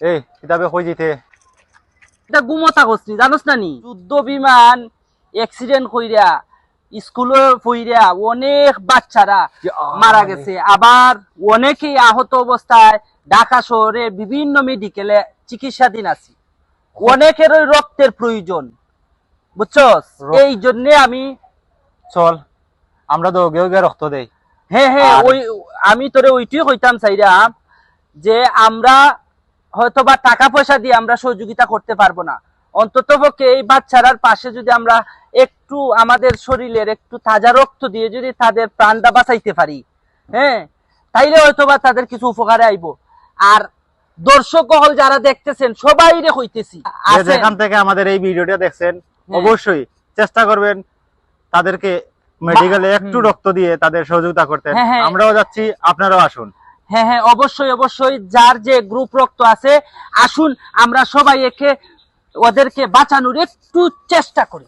এই কিতাবে কই যেতে এটা গুমতা করছি জানোস না নি? যুদ্ধ বিমান অ্যাক্সিডেন্ট কইরা স্কুলে পইরা অনেক বাচ্চারা মারা গেছে। আবার অনেকেই আহত অবস্থায় ঢাকা শহরে বিভিন্ন মেডিকেলে চিকিৎসাধীন আছে। অনেকেরই রক্তের প্রয়োজন বুঝছস? এই জন্য আমি চল আমরা তো রক্ত দেই। হ্যাঁ হ্যাঁ ওই আমি তোরে ওইটাই কইতাম চাইরা যে আমরা হয়তো বা টাকা পয়সা দিয়ে আমরা সহযোগিতা করতে পারব না অন্তত পক্ষে এই বাচ্চারার পাশে যদি আমরা একটু আমাদের শরীরের একটু তাজা রক্ত দিয়ে যদি তাদের প্রাণটা বাঁচাইতে পারি হ্যাঁ তাইলে হয়তো বা তাদের কিছু উপকারে আইব আর দর্শক হল যারা দেখতেছেন সবাই রে হইতেছি। যেখান থেকে আমাদের এই ভিডিওটা দেখছেন হ্যাঁ। অবশ্যই চেষ্টা করবেন তাদেরকে মেডিকেলে একটু রক্ত দিয়ে তাদের সহযোগিতা করতে হ্যাঁ, হ্যাঁ। আমরাও যাচ্ছি আপনারাও আসুন হ্যাঁ হ্যাঁ অবশ্যই অবশ্যই, যার যে গ্রুপ রক্ত আছে, আসুন, আমরা সবাই একে ওদেরকে বাঁচানোর একটু চেষ্টা করি।